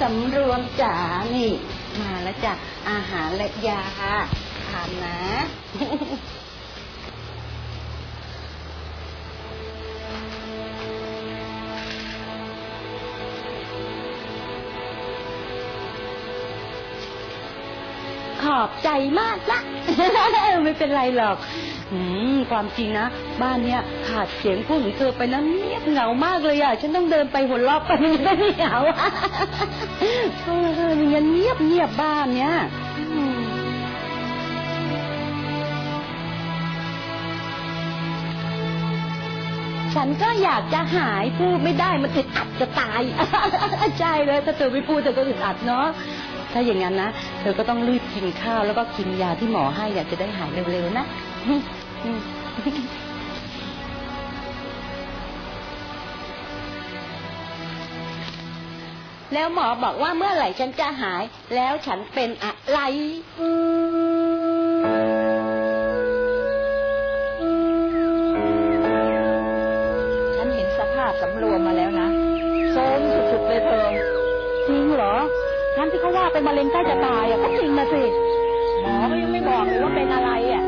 สำรวมจ๋านี่ มาแล้วจ้ะอาหารและยาค่ะทานนะ อบใจมากละ ไม่เป็นไรหรอกอืมความจริงนะ บ้านเนี้ยขาดเสียงพูดของเธอไปนะเงียบเหงามากเลยอะ ฉันต้องเดินไปหัวราะไปมันไม่เหงาเออมันงั้นเงียบเงียบบ้านเนี้ยฉันก็อยากจะหายพูดไม่ได้มันอึดอัดจะตายใช่เลยถ้าเธอไม่พูดเธอก็อึดอัดเนาะ ถ้าอย่างนั้นนะ เธอก็ต้องรีบกินข้าวแล้วก็กินยาที่หมอให้อยากจะได้หายเร็วๆนะอืมแล้วหมอบอกว่าเมื่อไหร่ฉันจะหาย แล้วฉันเป็นอะไรฉันเห็นสภาพสำรวมมาแล้วนะโซมสุดๆเลยเธอจริงเหรอ นั้นที่เขาว่าเป็นมะเร็งใกล้จะตายอะก็จริงนะสิหมอก็ยังไม่บอกเลยว่าเป็นอะไรอะ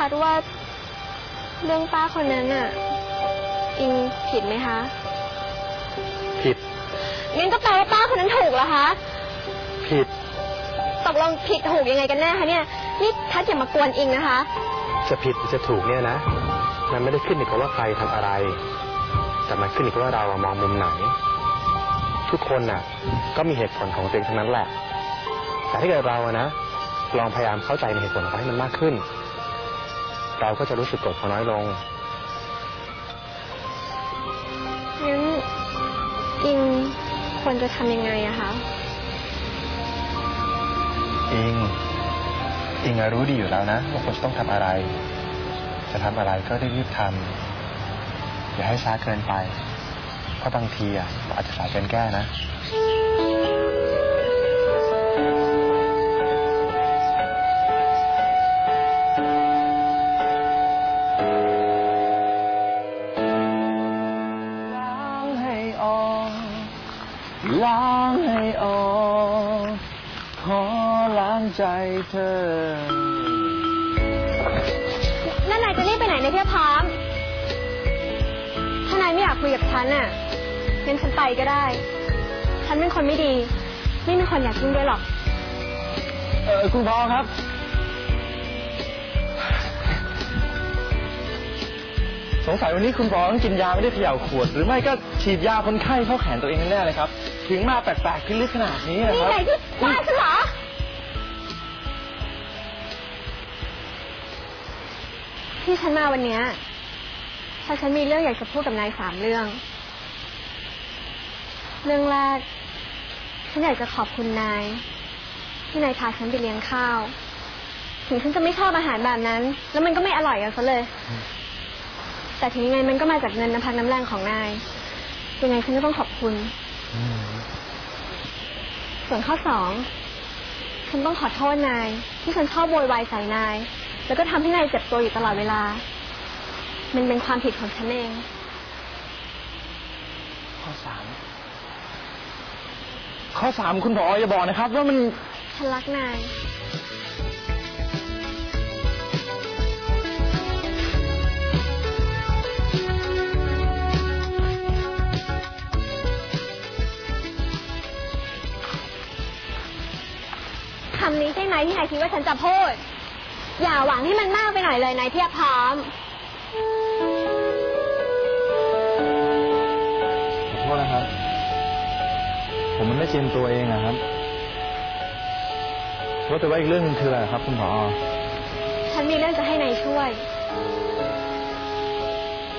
ทัดว่าเรื่องป้าคนนั้นน่ะ อิงผิดไหมคะ ผิดงั้นก็แปลว่าป้าคนนั้นถูกเหรอคะ ผิด ตกลงผิดถูกยังไงกันแน่คะเนี่ย นี่ทัดอย่ามากวนอิงนะคะ จะผิดหรือจะถูกเนี่ยนะ มันไม่ได้ขึ้นอยู่กับว่าใครทำอะไร แต่มันขึ้นอยู่กับว่าเราอะมองมุมไหน ทุกคนน่ะ ก็มีเหตุผลของตัวเองทั้งนั้นแหละ แต่ถ้าเกิดเราอะนะ ลองพยายามเข้าใจในเหตุผลของเขาให้มันมากขึ้น เราก็จะรู้สึกโกรธเขาน้อยลงงั้นอิงควรจะทำยังไงอะคะ อิง อิงอะรู้ดีอยู่แล้วนะว่าควรจะต้องทำอะไร จะทำอะไรก็ได้รีบทำอย่าให้ช้าเกินไป เพราะบางทีอะมันอาจจะสายเกินแก้นะ ใจเธอ นั่นนายจะรีบไปไหนเนี่ยเพียบพร้อมถ้านายไม่อยากคุยกับฉันน่ะงั้นฉันไปก็ได้ ฉันเป็นคนไม่ดี ไม่มีคนอยากยุ่งด้วยหรอก เออคุณพอครับ สงสัยวันนี้คุณพอต้องกินยาไม่ได้เขย่าขวด หรือไม่ก็ฉีดยาคนไข้เข้าแขนตัวเองแน่ๆเลยครับ ถึงมาแปลกๆขึ้นลึกขนาดนี้นะนี่ครับ นายที่ว่าฉันเหรอ ที่ฉันมาวันเนี้ยเพราะฉันมีเรื่องอยากจะพูดกับนายสามเรื่อง เรื่องแรก ฉันอยากจะขอบคุณนาย ที่นายพาฉันไปเลี้ยงข้าว ถึงฉันจะไม่ชอบอาหารแบบนั้น แล้วมันก็ไม่อร่อยเอาซะเลย แต่ถึงยังไงมันก็มาจากเงินน้ำพักน้ำแรงของนาย ยังไงฉันก็ต้องขอบคุณ ส่วนข้อสอง ฉันต้องขอโทษนาย ที่ฉันชอบโวยวายใส่นาย แล้วก็ทำให้นายเจ็บตัวอยู่ตลอดเวลา มันเป็นความผิดของฉันเอง ข้อสามข้อสามคุณผออย่าบอกนะครับ ว่ามันฉันรักนายคำนี้ใช่ไหมที่นายคิดว่าฉันจะพูด อย่าหวังให้มันมากไปหน่อยเลยนายเทียบพร้อม ขอโทษนะครับ ผมมันไม่เจียมตัวเองอะครับว่าแต่ว่าอีกเรื่องหนึงคืออะไรครับคุณผอ ฉันมีเรื่องจะให้นายช่วย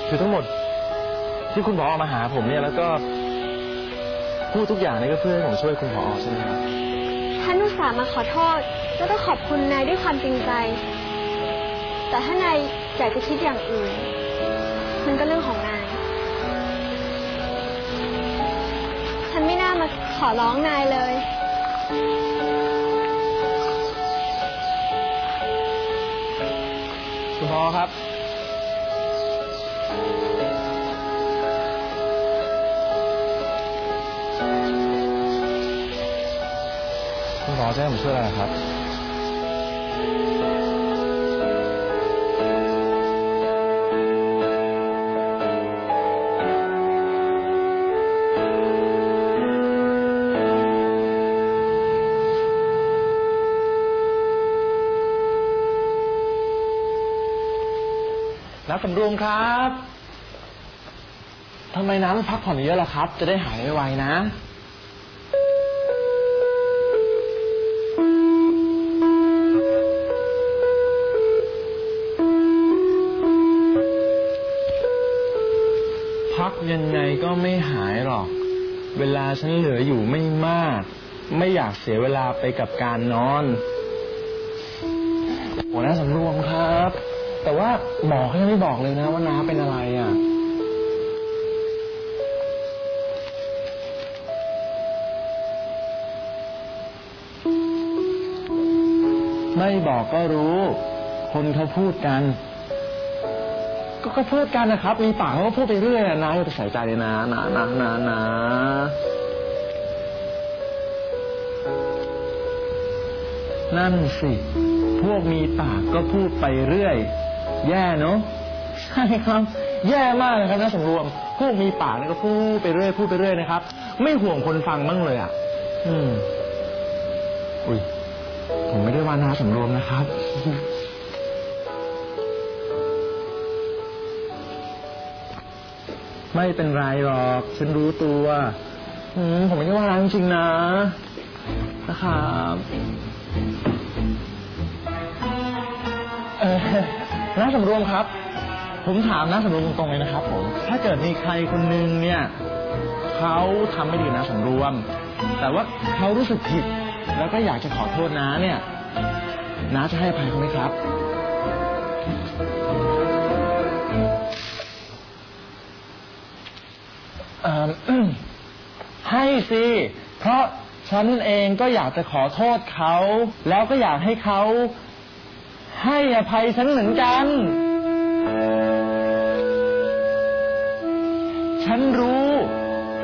คือทั้งหมดที่คุณผอมาหาผมเนี่ยแล้วก็พูดทุกอย่างนี่ก็เพื่อให้ผมช่วยคุณผอใช่ไหมครับ ฉันอุตส่าห์มาขอโทษ แล้วก็ขอบคุณนายด้วยความจริงใจ แต่ถ้านายอยากจะคิดอย่างอื่น มันก็เรื่องของนาย ฉันไม่น่ามาขอร้องนายเลย คุณผอครับ คุณผอจะให้ผมช่วยอะไรครับ น้ำสำรวมครับ ทำไมน้ำพักผ่อนเยอะล่ะครับ จะได้หายไวๆนะ ยังไงก็ไม่หายหรอก เวลาฉันเหลืออยู่ไม่มาก ไม่อยากเสียเวลาไปกับการนอนหัวหน้าสำรวมครับ แต่ว่าหมอเขายังไม่บอกเลยนะว่าน้าเป็นอะไรอะ ไม่บอกก็รู้ คนเขาพูดกัน ก็ก็พูดกันนะครับ มีปากเขาก็พูดไปเรื่อยอะนะอย่าไปใส่ใจเลยนะนะนะนะนะนั่นสิ พวกมีปากก็พูดไปเรื่อย แย่เนอะใช่ครับ แย่มากเลยครับนะสำรวม พวกมีปากนี่ก็พูดไปเรื่อย พูดไปเรื่อยนะครับ ไม่ห่วงคนฟังบ้างเลยอะ อืม อุ้ย ผมไม่ได้ว่านาสำรวมนะครับ ไม่เป็นไรหรอก ฉันรู้ตัวอืมผมไม่ได้ว่านาจริงๆนะ นะครับเออน้าสำรวมครับ ผมถามน้าสำรวมตรงๆเลยนะครับ ผม ถ้าเกิดมีใครคนนึงเนี่ยเขาทำไม่ดีน้าสำรวม แต่ว่าเขารู้สึกผิด แล้วก็อยากจะขอโทษน้าเนี่ยน้าจะให้อภัยเขาไหมครับ ให้สิเพราะฉันเองก็อยากจะขอโทษเขา แล้วก็อยากให้เขาให้อภัยฉันเหมือนกัน ฉันรู้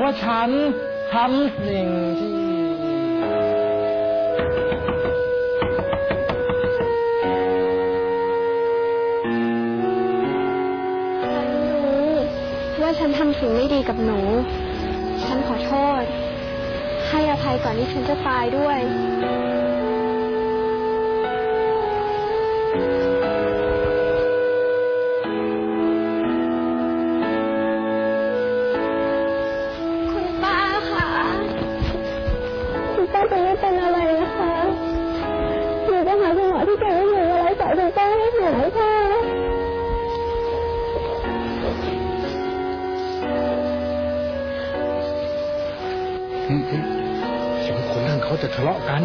ว่าฉันทำสิ่งที่ ฉันทำสิ่งไม่ดีกับหนู ฉันขอโทษ ให้อภัยก่อนที่ฉันจะตายด้วย เลาะกัน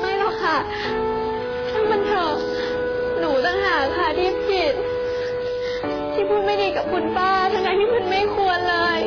ไม่หรอกค่ะช่างมันเถอะหนูต่างหากค่ะที่ผิด ที่พูดไม่ดีกับคุณป้าทั้งๆที่มันไม่ควรเลย